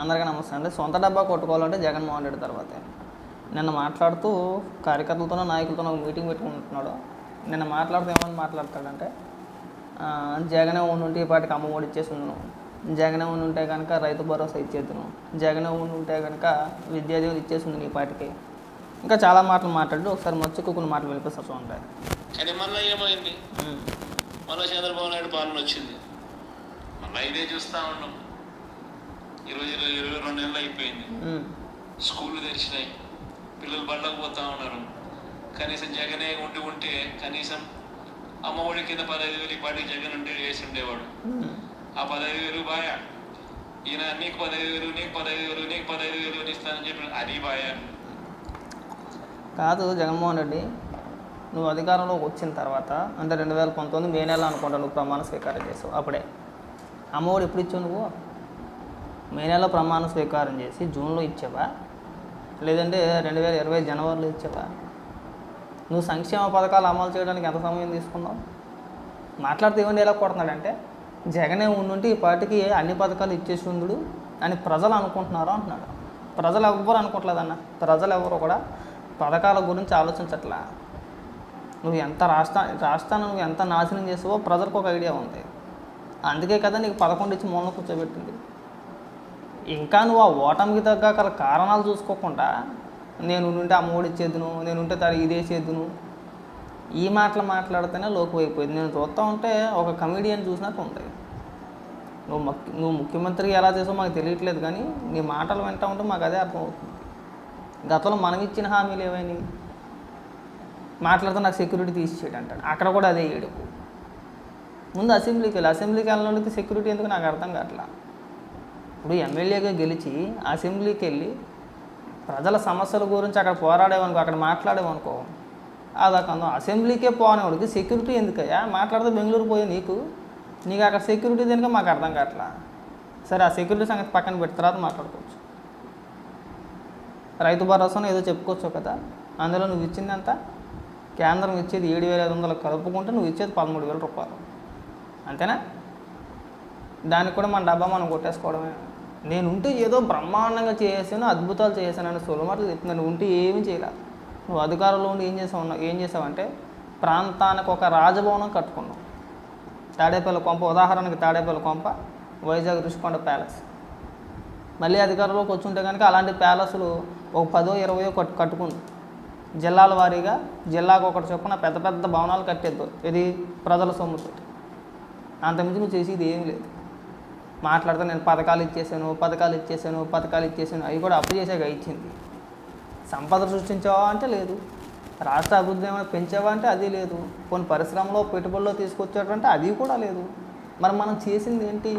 అందరికీ నమస్తే అండి. సొంత డబ్బా కొట్టుకోవాలంటే జగన్మోహన్ రెడ్డి తర్వాతే. నిన్న మాట్లాడుతూ కార్యకర్తలతోనో నాయకులతోనో ఒక మీటింగ్ పెట్టుకుంటున్నాడు. నిన్న మాట్లాడుతూ ఏమని మాట్లాడతాడంటే జగనే ఉండుంటే ఈ పాటికి అమ్మ ఒడి ఇచ్చేసి ఉండును జగనే ఉండుంటే కనుక రైతు భరోసా ఇచ్చేద్దును. జగనే ఉండుంటే కనుక విద్యాదీవులు ఇచ్చేసి ఉంది ఈ పాటికి. ఇంకా చాలా మాటలు మాట్లాడి ఒకసారి మచ్చుకు కొన్ని మాటలు వినిపిస్తా చూడండి. కానీ మళ్ళీ ఏమైంది? మళ్ళీ చంద్రబాబు నాయుడు పాలన వచ్చింది. మళ్ళీ ఇదే చూస్తా ఉన్నాం. ఈరోజు ఇరవై ఇరవై రెండు నెలలు అయిపోయింది. స్కూళ్ళు తెరిచినాయి. పిల్లలు బళ్ళకు పోతా ఉన్నారు. కనీసం జగనే ఉండి ఉంటే కనీసం అమ్మఒడి కింద పదహైదు వేలు ఈ పాటికి జగన్ ఉంటే వేసి ఉండేవాడు. ఆ పదహైదు వేలు బాయా. ఈయన నీకు పదహైదు వేలు నీకు పదహైదు వేలు నీకు పదహైదు వేలు అని ఇస్తానని చెప్పి అది బాయా. కాదు జగన్మోహన్ రెడ్డి నువ్వు అధికారంలోకి వచ్చిన తర్వాత అంటే రెండు వేల పంతొమ్మిది మే నెల అనుకుంటా నువ్వు ప్రమాణ స్వీకారం చేసావు. అప్పుడే. అమ్మఒడి ఎప్పుడు ఇచ్చావు నువ్వు? మే నెలలో ప్రమాణ స్వీకారం చేసి జూన్లో ఇచ్చావా? లేదంటే రెండు వేల ఇరవై జనవరిలో ఇచ్చావా? నువ్వు సంక్షేమ పథకాలు అమలు చేయడానికి ఎంత సమయం తీసుకున్నావు? మాట్లాడితే ఇవ్వండి ఎలా కొడుతున్నాడంటే జగనే ఉండుంటే ఈ పార్టీకి అన్ని పథకాలు ఇచ్చేసి ఉండు అని ప్రజలు అనుకుంటున్నారు అంటున్నాడు. ప్రజలు ఎవ్వరు అనుకోవట్లేదన్న ప్రజలు ఎవరు కూడా పథకాల గురించి ఆలోచించట్లా. నువ్వు ఎంత రాష్ట్ర రాష్ట్రాన్ని నువ్వు ఎంత నాశనం చేసావో ప్రజలకు ఒక ఐడియా ఉంది. అందుకే కదా నీకు పదకొండు ఇచ్చి మూలన కూర్చోబెట్టింది. ఇంకా నువ్వు ఆ ఓటమికి తగ్గ గల కారణాలు చూసుకోకుండా నేను ఉంటే అమ్మఒడి ఇచ్చేద్దును నేను ఉంటే తర ఇదే చేద్దును ఈ మాటలు మాట్లాడితేనే లోకు అయిపోయింది. నేను చూస్తూ ఉంటే ఒక కమెడియన్ చూసినట్టు ఉంటాయి నువ్వు నువ్వు ముఖ్యమంత్రి ఎలా చేసావు మాకు తెలియట్లేదు కానీ నీ మాటలు వింటా ఉంటే మాకు అదే అర్థమవుతుంది. గతంలో మనం ఇచ్చిన హామీలు ఏమైనాయి మాట్లాడితే నాకు సెక్యూరిటీ తీసేయడం అంటాడు. అక్కడ కూడా అదే ఏడుపు. ముందు అసెంబ్లీకి వెళ్ళి. అసెంబ్లీకి వెళ్ళడానికి సెక్యూరిటీ ఎందుకు నాకు అర్థం కావట్లా? ఇప్పుడు ఎమ్మెల్యేగా గెలిచి అసెంబ్లీకి వెళ్ళి ప్రజల సమస్యల గురించి అక్కడ పోరాడేవనుకో అక్కడ మాట్లాడేవనుకో అదొక అసెంబ్లీకే పోనేవాడికి సెక్యూరిటీ ఎందుకయ్యా? మాట్లాడితే బెంగళూరు పోయి నీకు? నీకు అక్కడ సెక్యూరిటీ దేనిక మాకు అర్థం కావట్లా. సరే ఆ సెక్యూరిటీ సంగతి పక్కన పెట్టి తర్వాత మాట్లాడుకోవచ్చు. రైతు భరోసాను ఏదో చెప్పుకోవచ్చు కదా? అందులో నువ్వు ఇచ్చింది కేంద్రం ఇచ్చేది ఏడు వేల ఐదు వందలు కలుపుకుంటే నువ్వు ఇచ్చేది పదమూడు వేల రూపాయలు. అంతేనా? దానికి కూడా మన డబ్బా మనం కొట్టేసుకోవడమే. నేను ఉంటే ఏదో బ్రహ్మాండంగా చేసాను అద్భుతాలు చేశాను అని సులమాటలు చెప్తున్నాను ఉంటే ఏమీ చేయలేదు నువ్వు అధికారంలో ఉండి ఏం చేసావు ఏం చేసావంటే ప్రాంతానికి ఒక రాజభవనం కట్టుకున్నావు. తాడేపల్లి కొంప ఉదాహరణకి తాడేపల్లి కొంప వైజాగ్ రుషికొండ ప్యాలెస్. మళ్ళీ అధికారంలోకి వచ్చుంటే కనుక అలాంటి ప్యాలెస్లు ఒక పదో ఇరవయో కట్టు కట్టుకుంది. జిల్లాల వారీగా జిల్లాకు ఒకటి చొప్పున పెద్ద పెద్ద భవనాలు కట్టేద్దు. ఇది ప్రజల సొమ్ముతో అంతకుమించి నువ్వు చేసేది ఏం లేదు. మాట్లాడుతూ నేను పథకాలు ఇచ్చేసాను పథకాలు ఇచ్చేసాను పథకాలు ఇచ్చేసాను అవి కూడా అప్పు చేసాక ఇచ్చింది. సంపద సృష్టించావా అంటే లేదు. రాష్ట్ర అభివృద్ధి ఏమైనా పెంచావా అంటే అది లేదు. కొన్ని పరిశ్రమలో పెట్టుబడుల్లో తీసుకొచ్చాడంటే అది కూడా లేదు. మరి మనం చేసింది ఏంటి?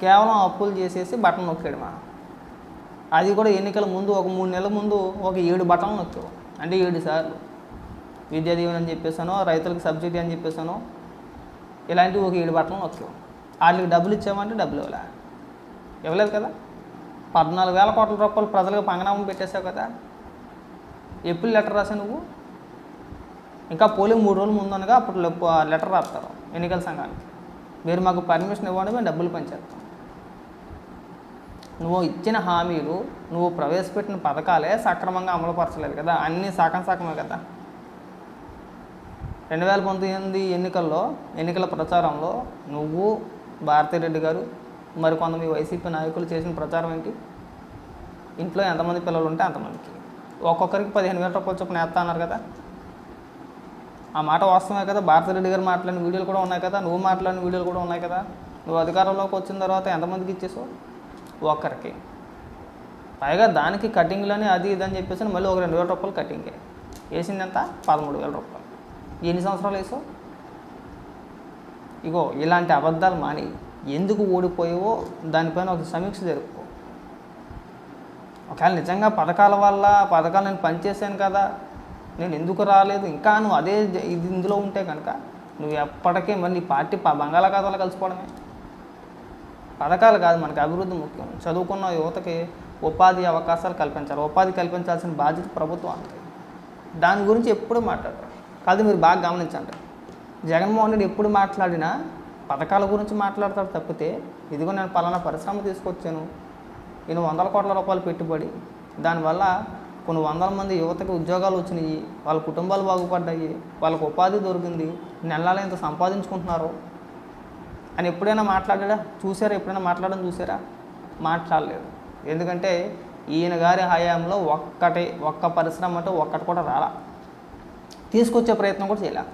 కేవలం అప్పులు చేసేసి బటన్ మనం అది కూడా ఎన్నికల ముందు ఒక మూడు నెలల ముందు ఒక ఏడు బటన్లు నొక్కావు. అంటే ఏడు సార్లు. విద్యా దీవెన అని చెప్పేసాను రైతులకు సబ్సిడీ అని చెప్పేసాను ఇలాంటివి ఒక ఏడు బట్టలు నొక్కావు. వాటికి డబ్బులు ఇచ్చామంటే డబ్బులు ఇవ్వలే. ఇవ్వలేదు కదా? పద్నాలుగు వేల కోట్ల రూపాయలు ప్రజలకు పంగనామం పెట్టేశావు కదా? ఎప్పుడు లెటర్ రాసావు నువ్వు? ఇంకా పోలింగ్ మూడు రోజులు ముందనగా అప్పుడు లెప్- లెటర్ రాస్తారు ఎన్నికల సంఘానికి. మీరు మాకు పర్మిషన్ ఇవ్వండి మేము డబ్బులు పనిచేస్తాం. నువ్వు ఇచ్చిన హామీలు నువ్వు ప్రవేశపెట్టిన పథకాలే సక్రమంగా అమలుపరచలేదు కదా? అన్నీ సగం సగమే కదా? రెండు వేల పంతొమ్మిది ఎన్నికల్లో ఎన్నికల ప్రచారంలో నువ్వు భారతిరెడ్డి గారు మరికొంతమంది వైసీపీ నాయకులు చేసిన ప్రచారం ఏంటి? ఇంట్లో ఎంతమంది పిల్లలు ఉంటే అంతమందికి. ఒక్కొక్కరికి పదిహేను వేల రూపాయలు చొప్పున వేస్తా అన్నారు కదా. ఆ మాట వాస్తవమే కదా? భారతిరెడ్డి గారు మాట్లాడిన వీడియోలు కూడా ఉన్నాయి కదా? నువ్వు మాట్లాడిన వీడియోలు కూడా ఉన్నాయి కదా? నువ్వు అధికారంలోకి వచ్చిన తర్వాత ఎంతమందికి ఇచ్చేసావు? ఒక్కరికి. పైగా దానికి కటింగ్లని అది ఇది అని చెప్పేసి మళ్ళీ ఒక రెండు వేల రూపాయలు కటింగే. వేసింది ఎంత? పదమూడు వేల రూపాయలు. ఎన్ని సంవత్సరాలు వేసావు? ఇగో ఇలాంటి అబద్ధాలు మాని ఎందుకు ఓడిపోయావో దానిపైన ఒక సమీక్ష జరుపుకో. ఒకవేళ నిజంగా పథకాల వల్ల పథకాలు నేను పనిచేశాను కదా నేను ఎందుకు రాలేదు? ఇంకా నువ్వు అదే ఇది ఇందులో ఉంటే కనుక నువ్వు ఎప్పటికీ మరి నీ పార్టీ ప- బంగాళాఖాతంలో కలిసిపోవడమే. పథకాలు కాదు మనకి అభివృద్ధి ముఖ్యం. చదువుకున్న యువతకి ఉపాధి అవకాశాలు కల్పించాలి. ఉపాధి కల్పించాల్సిన బాధ్యత ప్రభుత్వం దాని గురించి ఎప్పుడూ మాట్లాడరు. కాదు మీరు బాగా గమనించండి. జగన్మోహన్ రెడ్డి ఎప్పుడు మాట్లాడినా పథకాల గురించి మాట్లాడతాడు తప్పితే ఇదిగో నేను పలానా పరిశ్రమ తీసుకొచ్చాను నేను వందల కోట్ల రూపాయలు పెట్టుబడి దానివల్ల కొన్ని వందల మంది యువతకు ఉద్యోగాలు వచ్చినాయి వాళ్ళ కుటుంబాలు బాగుపడ్డాయి వాళ్ళకు ఉపాధి దొరికింది నెలలు ఇంత సంపాదించుకుంటున్నారు అని ఎప్పుడైనా మాట్లాడా చూసారా? ఎప్పుడైనా మాట్లాడడం చూసారా? మాట్లాడలేదు. ఎందుకంటే ఈయన గారి హయాంలో ఒక్కటే ఒక్క పరిశ్రమ అంటే ఒక్కటి కూడా రాలా. తీసుకొచ్చే ప్రయత్నం కూడా చేయలే.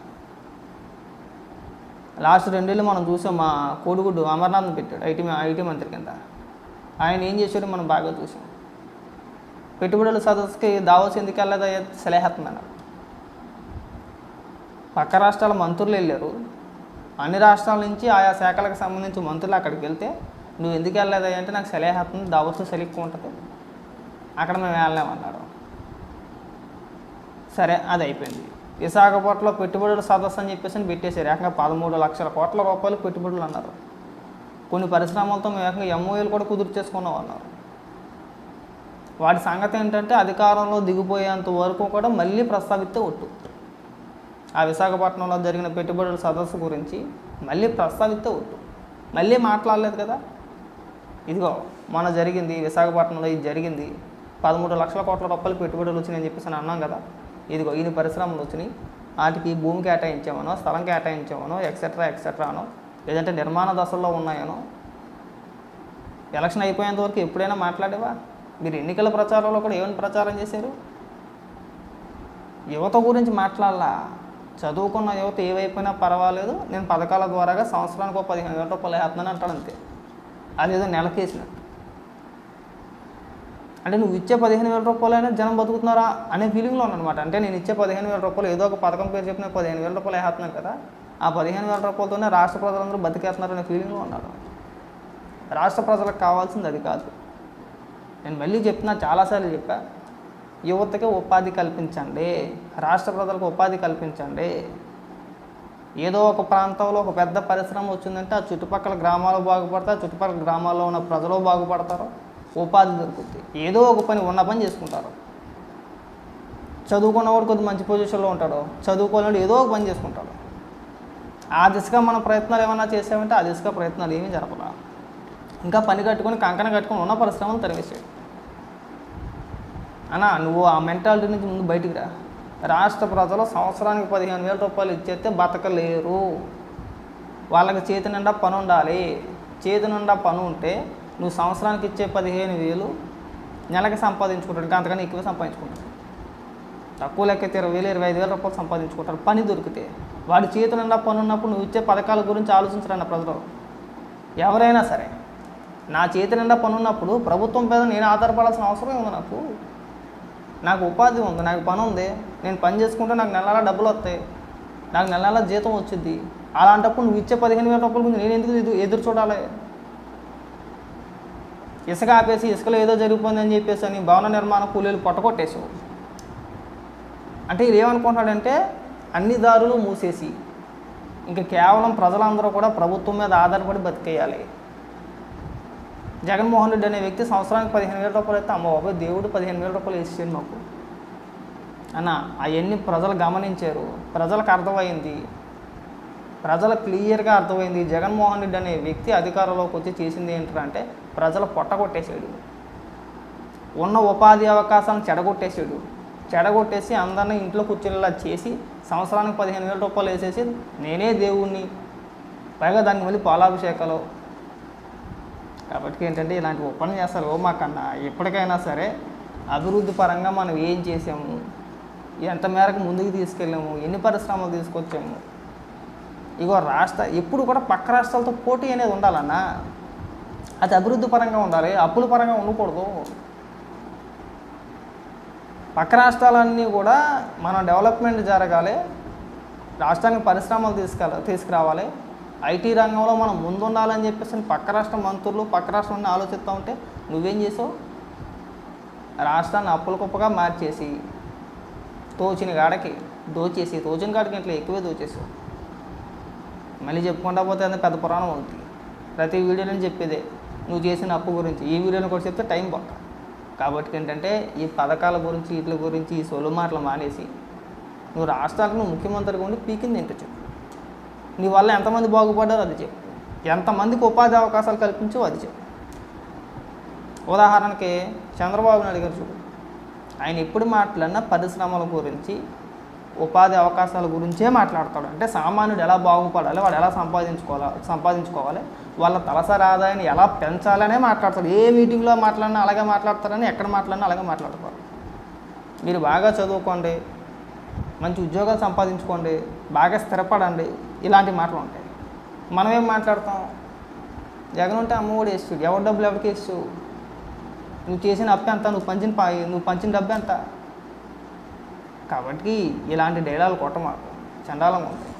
లాస్ట్ రెండేళ్ళు మనం చూసాం మా కోడిగుడ్డు అమర్నాథ్ని పెట్టాడు ఐటీ ఐటీ మంత్రి కింద. ఆయన ఏం చేశాడో మనం బాగా చూసాం. పెట్టుబడుల సదస్సుకి దావోస్ ఎందుకు వెళ్ళదా సలహేస్తున్నాను పక్క రాష్ట్రాల మంత్రులు వెళ్ళారు. అన్ని రాష్ట్రాల నుంచి ఆయా శాఖలకు సంబంధించి మంత్రులు అక్కడికి వెళ్తే నువ్వు ఎందుకు వెళ్ళలేదా అంటే నాకు సలహేస్తుంది దావోస్ సెలెక్ట్ ఉంటుంది. అక్కడ మేము వెళ్ళలేమన్నాడు. సరే అది అయిపోయింది. విశాఖపట్నంలో పెట్టుబడుల సదస్సు అని చెప్పేసి పెట్టేశారు. ఏకంగా పదమూడు లక్షల కోట్ల రూపాయలు పెట్టుబడులు అన్నారు. కొన్ని పరిశ్రమలతో మేము ఏకంగా ఎంఓఏలు కూడా కుదురు చేసుకున్నాం అన్నారు. వాటి సంగతి ఏంటంటే అధికారంలో దిగిపోయేంత వరకు కూడా మళ్ళీ ప్రస్తావిస్తే ఒట్టు. ఆ విశాఖపట్నంలో జరిగిన పెట్టుబడుల సదస్సు గురించి మళ్ళీ ప్రస్తావిస్తే ఒట్టు. మళ్ళీ మాట్లాడలేదు కదా? ఇదిగో మన జరిగింది విశాఖపట్నంలో ఇది జరిగింది. పదమూడు లక్షల కోట్ల రూపాయలు పెట్టుబడులు వచ్చినాయని చెప్పేసి అని అన్నాం కదా? ఇదిగో ఇన్ని పరిశ్రమలు వచ్చినాయి. వాటికి భూమి కేటాయించామనో స్థలం కేటాయించామనో ఎక్సెట్రా ఎక్సెట్రానో లేదంటే నిర్మాణ దశల్లో ఉన్నాయనో ఎలక్షన్ అయిపోయేంత వరకు ఎప్పుడైనా మాట్లాడేవా? మీరు ఎన్నికల ప్రచారంలో కూడా ఏమైనా ప్రచారం చేశారు? యువత గురించి మాట్లాడాలా. చదువుకున్న యువత ఏవైపోయినా పర్వాలేదు. నేను పథకాల ద్వారాగా సంవత్సరానికి ఒక పదిహేను వేల రూపాయలు వేస్తున్నాను అంటాడు అంతే. అదేదో నెలకేసినట్టు. అంటే నువ్వు ఇచ్చే పదిహేను వేల రూపాయలైనా జనం బతుకుతున్నారా అనే ఫీలింగ్లో ఉన్నమాట అంటే నేను ఇచ్చే పదిహేను వేల రూపాయలు ఏదో ఒక పథకం పేరు చెప్పిన పదిహేను వేల రూపాయలు వేస్తున్నాను కదా ఆ పదిహేను వేల రూపాయలతోనే రాష్ట్ర ప్రజలందరూ బతికేస్తున్నారు అనే ఫీలింగ్లో ఉన్నారు రాష్ట్ర ప్రజలకు కావాల్సింది అది కాదు. నేను మళ్ళీ చెప్తున్నా చాలాసార్లు చెప్పా యువతకి ఉపాధి కల్పించండి రాష్ట్ర ప్రజలకు ఉపాధి కల్పించండి. ఏదో ఒక ప్రాంతంలో ఒక పెద్ద పరిశ్రమ వచ్చిందంటే ఆ చుట్టుపక్కల గ్రామాలు బాగుపడతారు చుట్టుపక్కల గ్రామాల్లో ఉన్న ప్రజలు బాగుపడతారు. ఉపాధి దొరుకుతుంది. ఏదో ఒక పని ఉన్న పని చేసుకుంటారు. చదువుకున్నవాడు కొద్ది మంచి పొజిషన్లో ఉంటాడు. చదువుకోలేడు ఏదో ఒక పని చేసుకుంటాడు. ఆ దిశగా మన ప్రయత్నాలు ఏమైనా చేసామంటే ఆ దిశగా ప్రయత్నాలు ఏమీ జరపరా ఇంకా పని కట్టుకొని కంకణ కట్టుకొని ఉన్న పరిశ్రమలు తరివేసాడు అన్నా నువ్వు ఆ మెంటాలిటీ నుంచి ముందు బయటికి రా. రాష్ట్ర ప్రజలు సంవత్సరానికి పదిహేను వేల రూపాయలు ఇచ్చేస్తే బతకలేరు. వాళ్ళకి చేతి నిండా పని ఉండాలి చేతి నిండా పని ఉంటే నువ్వు సంవత్సరానికి ఇచ్చే పదిహేను వేలు నెలకి సంపాదించుకుంటాడు. అంతకన్నా ఎక్కువ సంపాదించుకుంటాడు. తక్కువ లెక్క ఇరవై వేలు ఇరవై ఐదు వేల రూపాయలు సంపాదించుకుంటారు పని దొరికితే వాడి చేతి నిండా పని ఉన్నప్పుడు నువ్వు ఇచ్చే పథకాల గురించి ఆలోచించరన్న ప్రజలు. ఎవరైనా సరే నా చేతి నిండా పని ఉన్నప్పుడు ప్రభుత్వం మీద నేను ఆధారపడాల్సిన అవసరం ఉంది నాకు. నాకు ఉపాధి ఉంది నాకు పని ఉంది. నేను పని చేసుకుంటే నాకు నెల నెలా డబ్బులు వస్తాయి. నాకు నెల నెలా జీతం వచ్చింది అలాంటప్పుడు నువ్వు ఇచ్చే పదిహేను వేల రూపాయల గురించి నేను ఎందుకు ఎదురు చూడాలి? ఇసుక ఆపేసి ఇసుకలో ఏదో జరిగిపోయిందని చెప్పేసి అని భవన నిర్మాణ కూలీలు పొట్టగొట్టేసావు అంటే ఇది ఏమనుకుంటున్నాడంటే అన్ని దారులు మూసేసి ఇంకా కేవలం ప్రజలందరూ కూడా ప్రభుత్వం మీద ఆధారపడి బతికేయాలి. జగన్మోహన్ రెడ్డి అనే వ్యక్తి సంవత్సరానికి పదిహేను వేల రూపాయలు అయితే అమ్మ బాబు దేవుడు పదిహేను వేల రూపాయలు వేసేయండి మాకు. అన్న అవన్నీ ప్రజలు గమనించారు. ప్రజలకు అర్థమైంది. ప్రజలకు క్లియర్గా అర్థమైంది. జగన్మోహన్ రెడ్డి అనే వ్యక్తి అధికారంలోకి వచ్చి చేసింది ఏంటంటే ప్రజలు పొట్టగొట్టేసాడు ఉన్న ఉపాధి అవకాశాలను చెడగొట్టేసాడు చెడగొట్టేసి అందరినీ ఇంట్లో కూర్చునేలా చేసి సంవత్సరానికి పదిహేను వేల రూపాయలు వేసేసి నేనే దేవుణ్ణి పైగా దానికి మళ్ళీ పాలాభిషేకాలు. కాబట్టి ఏంటంటే ఇలాంటి ఉపన్యాసాలు మాకన్నా ఎప్పటికైనా సరే అభివృద్ధి పరంగా మనం ఏం చేసాము ఎంత మేరకు ముందుకు తీసుకెళ్ళాము ఎన్ని పరిశ్రమలు తీసుకొచ్చాము ఇగో రాష్ట్ర ఎప్పుడు కూడా పక్క రాష్ట్రాలతో పోటీ అనేది ఉండాలన్నా అది అభివృద్ధి పరంగా ఉండాలి అప్పుల పరంగా ఉండకూడదు. పక్క రాష్ట్రాలన్నీ కూడా మన డెవలప్మెంట్ జరగాలి రాష్ట్రానికి పరిశ్రమలు తీసుకెళ్ళ తీసుకురావాలి. ఐటీ రంగంలో మనం ముందుండాలని చెప్పేసి పక్క రాష్ట్ర మంత్రులు పక్క రాష్ట్రం ఆలోచిస్తూ ఉంటే నువ్వేం చేసావు? రాష్ట్రాన్ని అప్పుల కుప్పగా మార్చేసి తోచిన గాడకి దోచేసి తోచిన గాడికి ఇట్లా ఎక్కువే దోచేసావు. మళ్ళీ చెప్పుకుంటా పోతే అది పెద్ద పురాణం ఉంది ప్రతి వీడియోలో చెప్పేదే. నువ్వు చేసిన అప్పు గురించి ఈ వీడియోలో కూడా చెప్తే టైం పక్క. కాబట్టి ఏంటంటే ఈ పథకాల గురించి వీటి గురించి ఈ సొలు మాటలు మానేసి నువ్వు రాష్ట్రాలకు నువ్వు ముఖ్యమంత్రిగా ఉండి పీకింది ఏంటో చెప్పు. నీ వల్ల ఎంతమంది బాగుపడ్డారో అది చెప్పు. ఎంతమందికి ఉపాధి అవకాశాలు కల్పించో అది చెప్పు. ఉదాహరణకి చంద్రబాబు నాయుడు గారు చూడు. ఆయన ఎప్పుడు మాట్లాడినా పరిశ్రమల గురించి ఉపాధి అవకాశాల గురించే మాట్లాడతాడు. అంటే సామాన్యుడు ఎలా బాగుపడాలి వాడు ఎలా సంపాదించుకోవాలి సంపాదించుకోవాలి వాళ్ళ తలసరి ఆదాయాన్ని ఎలా పెంచాలనే మాట్లాడతాడు. ఏ మీటింగ్లో మాట్లాడినా అలాగే మాట్లాడతారని ఎక్కడ మాట్లాడినా అలాగే మాట్లాడతారు మీరు బాగా చదువుకోండి మంచి ఉద్యోగాలు సంపాదించుకోండి బాగా స్థిరపడండి ఇలాంటి మాటలు ఉంటాయి. మనం ఏం మాట్లాడతాం? జగన్ ఉంటే అమ్మఒడి వేస్తాడు ఎవరి డబ్బులు ఎవరికి వేస్తు నువ్వు చేసిన అప్పు ఎంత? నువ్వు పంచిన పా- నువ్వు పంచిన డబ్బు ఎంత? కాబట్టి ఇలాంటి డైలాగులు కొట్టమాకు. చండాలంగా ఉంటాయి